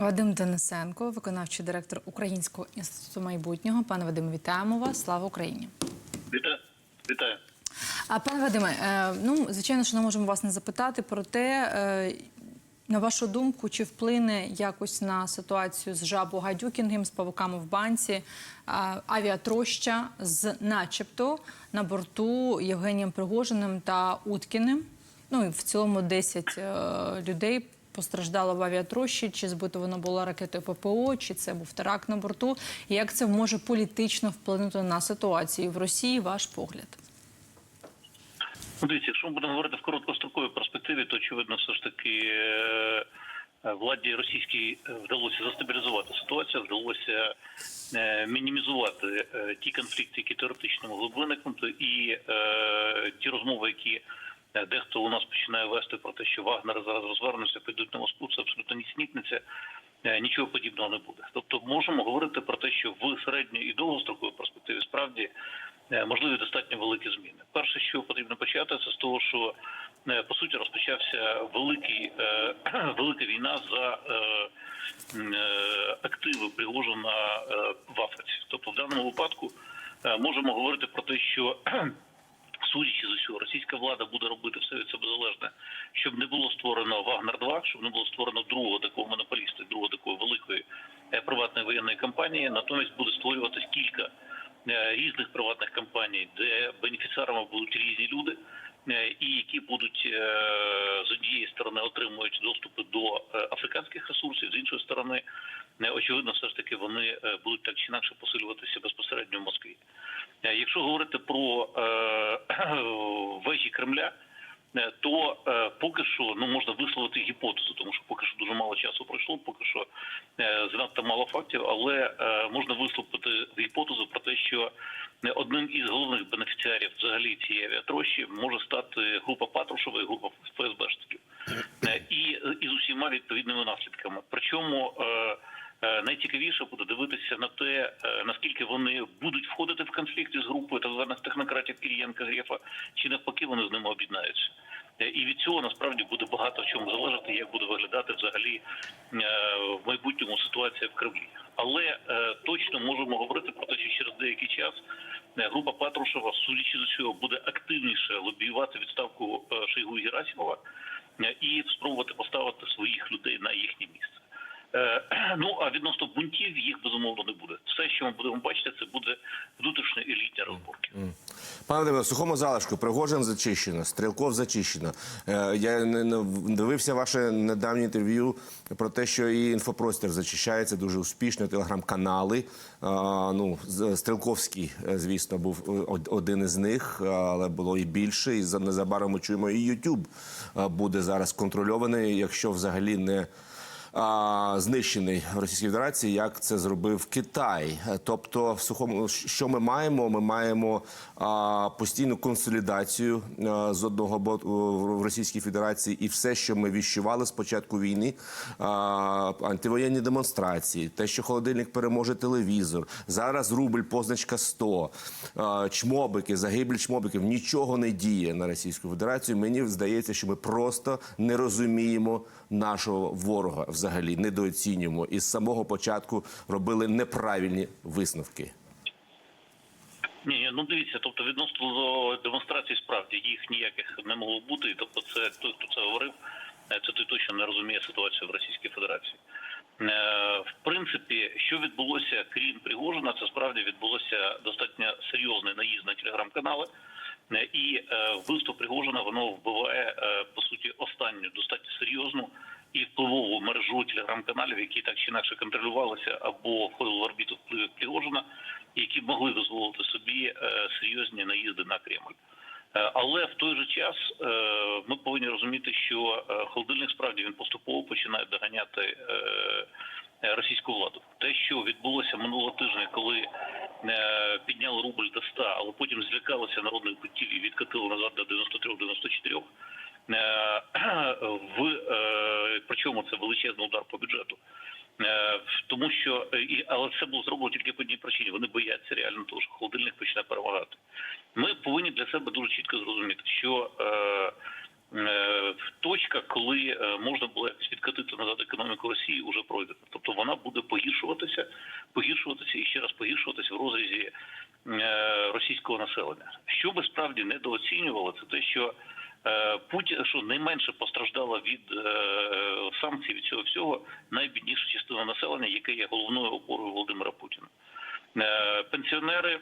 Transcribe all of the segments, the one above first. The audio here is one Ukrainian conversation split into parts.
Вадим Денисенко, виконавчий директор Українського інституту майбутнього. Пане Вадиме, вітаємо вас. Слава Україні! Вітаю. Вітаю. А пане Вадиме, е, ну звичайно, що не можемо вас не запитати про те, е, на вашу думку, чи вплине якось на ситуацію з жабо гадюкінгем, з павуками в банці е, авіатроща з, начебто, на борту Євгенієм Пригожиним та Уткіним. Ну і в цілому 10 е, людей. Постраждало в авіатрощі, чи збито воно було ракетою ППО, чи це був теракт на борту. Як це може політично вплинути на ситуацію в Росії? Ваш погляд? Дивіться, якщо ми будемо говорити в короткостроковій перспективі, то очевидно, все ж таки е, е, владі російській е, вдалося застабілізувати ситуацію, вдалося мінімізувати ті конфлікти, які теоретично могли б виникнути, і ті розмови, які дехто у нас починає вести про те, що Вагнери зараз розвернуться, підуть на Москву, це абсолютно нісенітниця. Е, Нічого подібного не буде. Тобто, можемо говорити про те, що в середньо і довгостроковій перспективі справді е, можливі достатньо великі зміни. Перше, що потрібно почати, це з того, що е, по суті розпочався великий е, велика війна за е, е, активи Пригожина е, в Африці. Тобто, в даному випадку е, можемо говорити про те, що Судячи з усього, російська влада буде робити все від себе залежне, щоб не було створено Вагнер 2 щоб не було створено другого такого монополіста, другого такої великої е, приватної воєнної компанії. Натомість буде створюватись кілька е, різних приватних компаній, де бенефіціарами будуть різні люди, е, і які будуть з однієї сторони отримують доступи до африканських ресурсів, з іншої сторони, очевидно, все ж таки вони будуть так чи інакше посилюватися безпосередньо в Москві. Е, Якщо говорити про е, вежі Кремля, е, то поки що ну можна висловити гіпотезу, тому що поки що дуже мало часу пройшло, поки що занадто мало фактів, але можна висловити гіпотезу про те, що одним із головних бенефіціарів взагалі цієї авіатрощі може стати група Патрушева і група ФСБшників. І, і з усіма відповідними наслідками. Причому найцікавіше буде дивитися на те, е, наскільки вони будуть входити в конфлікти з групою так званих технократів Кирієнка Грефа, чи навпаки вони з ними об'єднаються. Е, І від цього насправді буде багато в чому залежати, як буде виглядати взагалі е, в майбутньому ситуація в Кремлі. Але е, точно можемо говорити про те, що через деякий час е, група Патрушева, судячи з усього, буде активніше лобіювати відставку е, Шойгу і Герасимова е, і спробувати поставити своїх людей на їхнє місце. Е, Ну а відносно бунтів їх безумовно не буде. Все, що ми будемо бачити, це буде внутрішньо елітні розборки. Пане Володимире, сухому залишку Пригожин зачищено, Стрілков зачищено. Е, Я не- дивився ваше недавнє інтерв'ю про те, що і інфопростір зачищається дуже успішно. Телеграм-канали. Ну з- Стрілковський, е, звісно, був е, один із них, але було і більше. І за- незабаром ми чуємо, і е, буде зараз контрольований, якщо взагалі не а, знищений Російській Федерації, як це зробив Китай. Тобто, в сухому що ми маємо? Ми маємо а, постійну консолідацію а, з одного боку в Російській Федерації, і все, що ми віщували з початку війни, а, антивоєнні демонстрації, те, що холодильник переможе телевізор. Зараз рубль позначка 100, а, чмобики, загибель чмобиків. Нічого не діє на Російську Федерацію. Мені здається, що ми просто не розуміємо нашого ворога взагалі недооцінюємо і з самого початку робили неправильні висновки. Ні, ну дивіться, тобто відносно до демонстрацій справді їх ніяких не могло бути. Тобто, це той, хто це говорив, е, це той точно не розуміє ситуацію в Російській Федерації. Е, В принципі, що відбулося крім Пригожина, це справді відбулося достатньо серйозний наїзд на телеграм-канали. Е, І вбивство Пригожина воно вбиває по суті останню достатньо серйозну і впливову мережу телеграм-каналів, які так чи інакше контролювалися або входили в орбіту впливу Пригожина, які могли дозволити собі е, серйозні наїзди на Кремль. Е, Але в той же час е, ми повинні розуміти, що холодильник справді він поступово починає доганяти російську владу. Те, що відбулося минулого тижня, коли підняли рубль до 100, але потім злякалися народних бунтів і відкатили назад до 93-94, е, в е, причому це величезний удар по бюджету. Е, Тому що е, і але це було зроблено тільки по одній причині. Вони бояться реально того, що холодильник почне перемагати. Ми повинні для себе дуже чітко зрозуміти, що е, е, точка, коли е, можна було якось відкатити назад економіку Росії, вже пройдена. Тобто вона буде погіршуватися, погіршуватися і ще раз погіршуватися в розрізі е, російського населення. Що би справді недооцінювало, це те, що е, Путін, що найменше постраждала від е, санкцій від цього всього найбідніша частина населення, яке є головною опорою Володимира Путіна. Е, Пенсіонери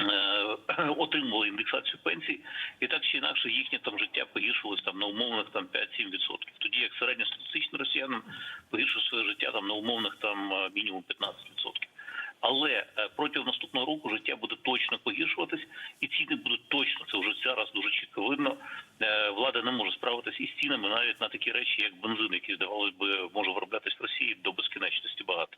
е, отримували індексацію пенсій, і так чи інакше їхнє там життя погіршилось там на умовних там 5-7 відсотків. Тоді як середньостатистичний росіянин погіршив своє життя там на умовних там е, мінімум 15 відсотків. Але е, протягом наступного року життя буде точно погіршуватись, і ціни будуть точно. Це вже зараз дуже чітко видно. Е, Влада не може справитись із цінами навіть на такі речі, як бензин, який здавалось би може вироблятись в Росії до безкінечності багато.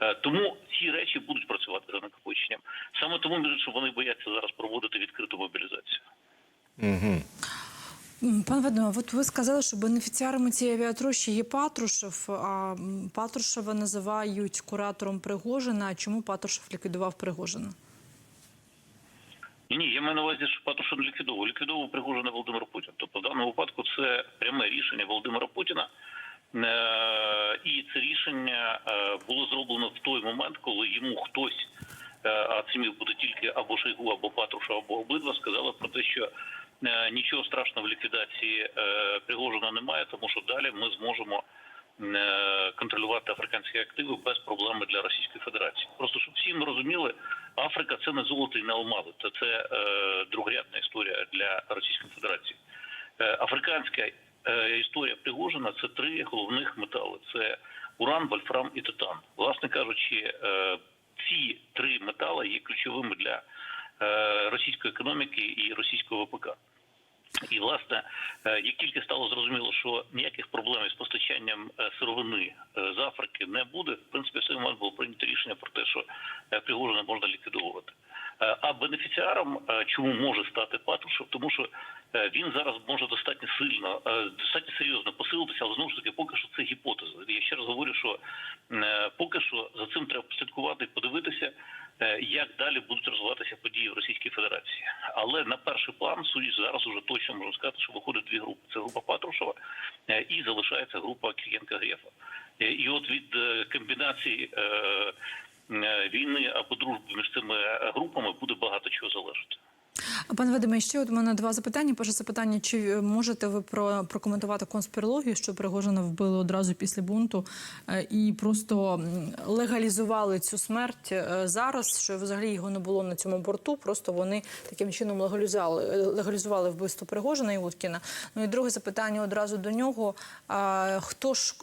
Е, Тому ці речі будуть працювати за накопиченням. Саме тому між іншим, вони бояться зараз проводити відкриту мобілізацію. М, Пан Вадиме, от ви сказали, що бенефіціарами цієї авіатрощі є Патрушев, а Патрушева називають куратором Пригожина. Чому Патрушев ліквідував Пригожина? Ні, я маю на увазі, що Патрушев ліквідовував. Ліквідовував Пригожина Володимир Путін. Тобто в даному випадку це пряме рішення Володимира Путіна. Е, І це рішення е, було зроблено в той момент, коли йому хтось, е, а це міг бути тільки або Шойгу, або Патрушев, або обидва, сказали про те, що нічого страшного в ліквідації е, Пригожина немає, тому що далі ми зможемо е, контролювати африканські активи без проблеми для Російської Федерації. Просто щоб всі ми розуміли, Африка це не золото і не алмази, це, це е, другорядна історія для Російської Федерації. Африканська історія Пригожина це три головних метали: це уран, вольфрам і титан. Власне кажучи, ці три метали є ключовими для російської економіки і російського ВПК. І власне, е, як тільки стало зрозуміло, що ніяких проблем із постачанням е, сировини е, з Африки не буде, в принципі, в цей момент було прийнято рішення про те, що Пригожина можна ліквідовувати. А бенефіціаром чому може стати Патрушев? Тому що він зараз може достатньо сильно, достатньо серйозно посилитися, але знову ж таки, поки що це гіпотеза. Я ще раз говорю, що поки що за цим треба послідкувати і подивитися, як далі будуть розвиватися події в Російській Федерації. Але на перший план судді можна сказати, що виходить дві групи: це група Патрушева е, і залишається група Киренка Грефа. Е, І от від е, комбінації е, е, війни або дружби між цими е, групами буде багато чого залежати. Вадиме, ще от мене два запитання. Перше запитання: чи е, можете ви про, прокоментувати конспірологію, що Пригожина вбили одразу після бунту е, і просто легалізували цю смерть е, зараз? Що взагалі його не було на цьому борту? Просто вони таким чином легалізували, легалізували вбивство Пригожина і Уткіна. Ну і друге запитання одразу до нього: хто ж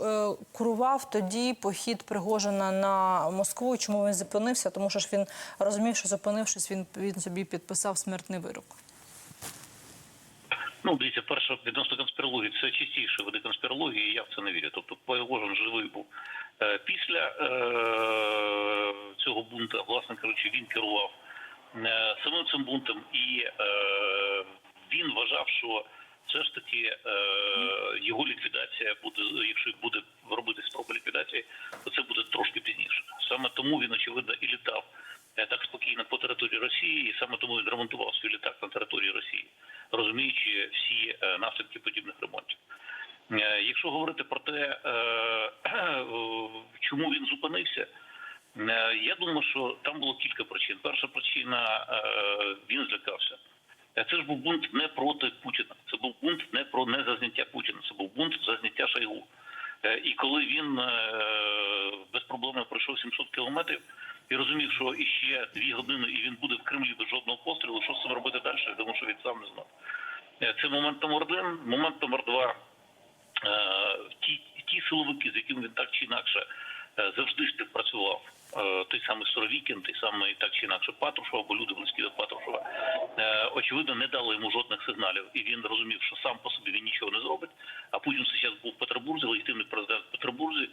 курував тоді похід Пригожина на Москву? і Чому він зупинився? Тому що ж він розумів, що зупинившись, він, він собі підписав смертний вирок. Ну, дивіться, перше відносно конспірології, це чистіше види конспірології, я в це не вірю. Тобто Пригожин живий був. Е, Після е, цього бунту, власне кажучи, він керував е, самим цим бунтом, і е, він вважав, що все ж таки е, його ліквідація буде, якщо буде робити спроба ліквідації, то це буде трошки пізніше. Саме тому він очевидно і літав е, так спокійно по території Росії, і саме тому він ремонтував свій літак на території Росії, розуміючи всі е, наслідки подібних ремонтів. Е, Якщо говорити про те, е, чому він зупинився, я думаю, що там було кілька причин. Перша причина він злякався. Це ж був бунт не проти Путіна. Це був бунт не про не за зняття Путіна. Це був бунт за зняття Шойгу. Е, І коли він е, безпроблемно пройшов 700 кілометрів і розумів, що іще дві години і він буде в Кремлі без жодного пострілу, що з цим робити далі, думаю, що він сам не знав. Е, Це момент номер один. Момент номер два. Е, Ті, ті силовики, з якими він так чи інакше е, завжди співпрацював. Той самий Суровікін, той самий так чи інакше Патрушев, або люди близькі до Патрушева, е, очевидно, не дали йому жодних сигналів, і він розумів, що сам по собі він нічого не зробить. А Путін зараз був в Петербурзі, легітимний президент в Петербурзі.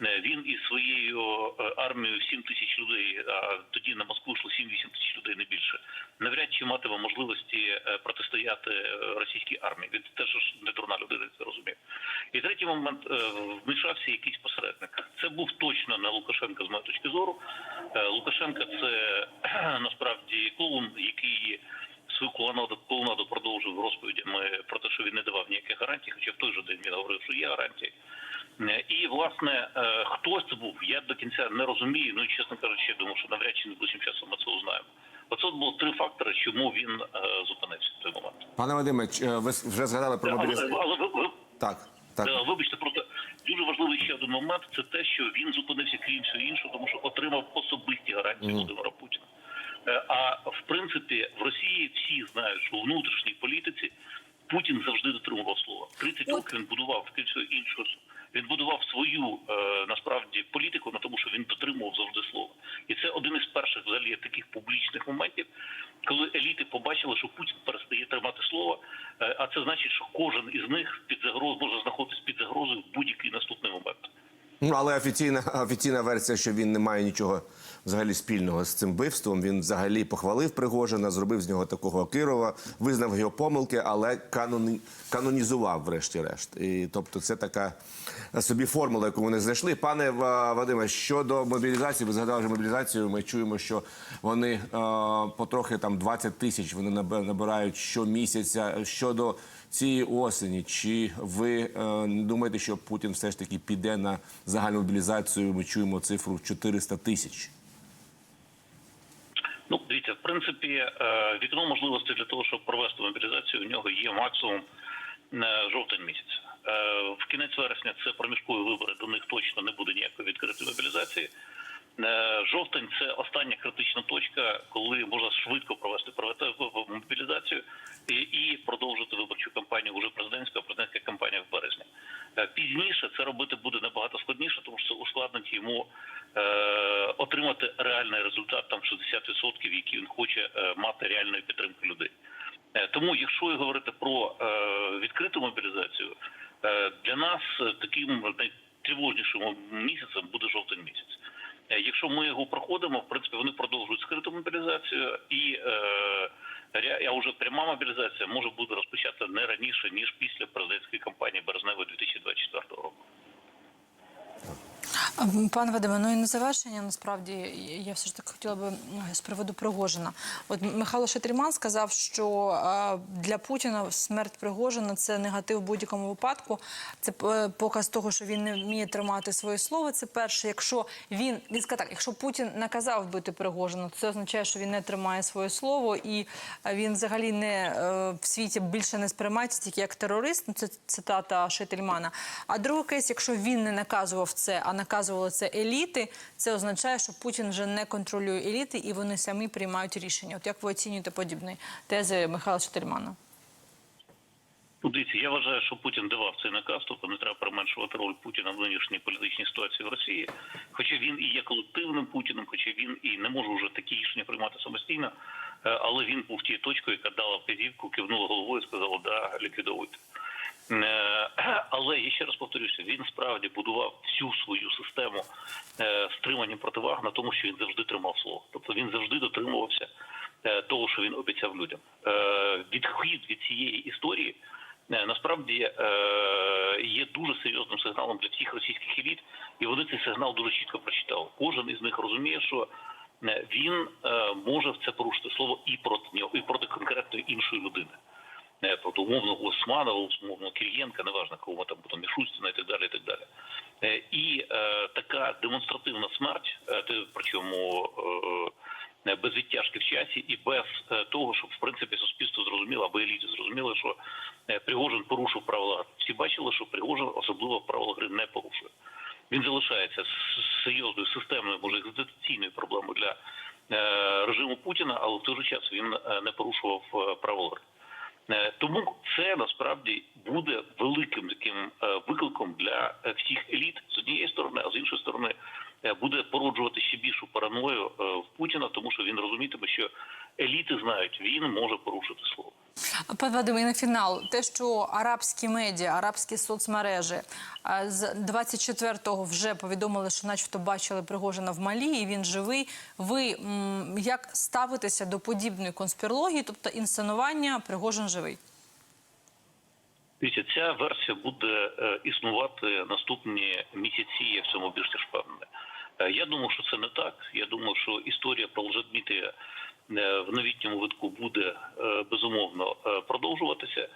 Е, Він із своєю е, армією в 7 тисяч людей, а тоді на Москву йшло 7-8 тисяч людей, не більше. Навряд чи матиме можливості е, протистояти російській армії. Він теж не дурна людина, це розумів. І третій момент вмішався якийсь посередник. Це був точно не Лукашенко з моєї точки зору. Лукашенко це насправді клоун, який свою колонаду, колонаду продовжив розповідями про те, що він не давав ніяких гарантій, хоча в той же день він говорив, що є гарантії. Е, І власне е, хто це був, я до кінця не розумію. Ну і чесно кажучи, я думаю, що навряд чи найближчим часом ми це узнаємо. Оце було три фактори, чому він е, зупинився в той момент. Пане Вадиме, ви вже згадали про мобілізацію? але ви, ви Так, так. Вибачте, просто дуже важливий ще один момент це те, що він зупинився крім всього іншого, тому що отримав особисті гарантії Володимира Путіна. А в принципі в Росії всі знають, що у внутрішній політиці Путін завжди дотримував слова. 30 років він будував крім всього іншого. Він будував свою е, насправді політику на тому, що він дотримував завжди слова. І це один із перших взагалі таких публічних моментів, коли еліти побачили, що Путін перестає тримати слово. Е, А це значить, що кожен із них під загроз може знаходитись під загрозою в будь-який наступний момент. Ну, але офіційна, офіційна версія, що він не має нічого взагалі спільного з цим вбивством. Він взагалі похвалив Пригожина, зробив з нього такого Кирова, визнав його помилки, але каноні, канонізував, врешті-решт. І тобто, це така собі формула, яку вони знайшли. Пане Вадиме, щодо мобілізації, ви згадали мобілізацію. Ми чуємо, що вони е, потрохи там 20 тисяч вони наб- набирають щомісяця. Щодо цієї осені, чи ви не думаєте, що Путін все ж таки піде на загальну мобілізацію? Ми чуємо цифру 400 тисяч. Ну, дивіться, в принципі, е, вікно можливостей для того, щоб провести мобілізацію, у нього є максимум е, жовтень місяць. Е, В кінець вересня це проміжкові вибори, до них точно не буде ніякої відкритої мобілізації. Е, Жовтень це остання критична точка, коли можна швидко провести провести мобілізацію і, продовжити виборчу кампанію уже президентська, а президентська кампанія в березні. Е, Пізніше це робити буде набагато складніше, тому що це ускладнить йому е, отримати реальний результат там 60%, які він хоче е, мати реальної підтримки людей. Е, Тому, якщо говорити про е, відкриту мобілізацію, е, для нас е, таким найтривожнішим місяцем буде жовтень місяць. Е, Якщо ми його проходимо, в принципі, вони продовжують скриту мобілізацію, і е, вже пряма мобілізація може бути розпочата не раніше ніж після президентської кампанії березневої 2024 року. Пане Вадиме, ну і на завершення насправді я все ж таки хотіла би з приводу Пригожина. От Михайло Шатріман сказав, що е, для Путіна смерть Пригожина це негатив в будь-якому випадку. Це е, показ того, що він не вміє тримати своє слово. Це перше. Якщо він він сказав так, якщо Путін наказав вбити Пригожина, то це означає, що він не тримає своє слово, і е, він взагалі не в світі більше не сприймається тільки як терорист. Ну, Це цитата Шетельмана. А другий кейс, якщо він не наказував це, а наказували це еліти, це означає, що Путін вже не контролює еліти і вони самі приймають рішення. От як ви оцінюєте подібні тези Михайла Шетельмана? Ну, дивіться, я вважаю, що Путін давав цей наказ, тобто не треба применшувати роль Путіна в нинішній політичній ситуації в Росії. Хоча він і є колективним Путіним, хоча він і не може вже такі рішення приймати самостійно, е, але він був тією точкою, яка дала вказівку, кивнула головою і сказала, да, ліквідовуйте. Е, Але я ще раз повторюся, він справді будував всю свою систему е, стримання противаг на тому, що він завжди тримав слово. Тобто він завжди дотримувався е, того, що він обіцяв людям. Відхід від цієї історії насправді є дуже серйозним сигналом для всіх російських еліт, і вони цей сигнал дуже чітко прочитали. Кожен із них розуміє, що він може в це порушити слово і проти нього, і проти конкретної іншої людини. Е, проти умовного Османова, умовного Кирієнка, неважно кого там будемо Мішустіна і так далі. І так далі. І е, така демонстративна смерть, е, причому е, без відтяжки в часі і без того, щоб в принципі суспільство зрозуміло або еліти зрозуміли, що е, Пригожин порушив правила. Всі бачили, що Пригожин особливо правила гри не порушує. Він залишається серйозною системною, може екзистенційною проблемою для е, режиму Путіна, але в той же час він е, не порушував правила гри. Е, Тому це насправді буде великим таким е, викликом для е, всіх еліт з однієї сторони, а з іншої сторони буде породжувати ще більшу параною е, в Путіна, тому що він розумітиме, що еліти знають, він може порушити слово. Пане Вадиме, і на фінал, те, що арабські медіа, арабські соцмережі е, з 24-го вже повідомили, що начебто бачили Пригожина в Малі, і він живий. Ви як ставитеся до подібної конспірології, тобто інсценування Пригожин живий? Дивіться, ця версія буде е, існувати наступні місяці. Я в цьому більш ніж впевнений. Е, Я думаю, що це не так. Я думаю, що історія про Лжедмитрія е, в новітньому витку буде е, безумовно продовжуватися.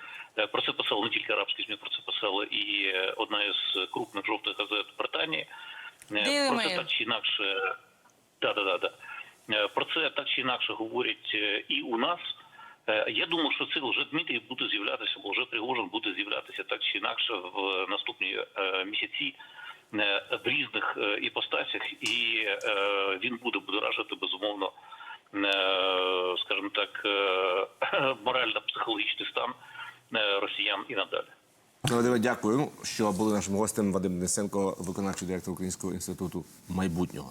Про це писали не тільки арабські змі, про це писала і одна із крупних жовтих газет Британії. Про це так чи інакше, да, да, да, да. Про це так чи інакше говорять і у нас. Я думаю, що це вже Дмитрій буде з'являтися, бо вже Пригожин буде з'являтися так чи інакше в наступні місяці в різних е, іпостасях, і е, він буде будоражити безумовно, е, скажімо так, е, морально-психологічний стан е, росіян і надалі. Вадиме, дякую, що були нашим гостем. Вадим Денисенко, виконавчий директор Українського інституту майбутнього.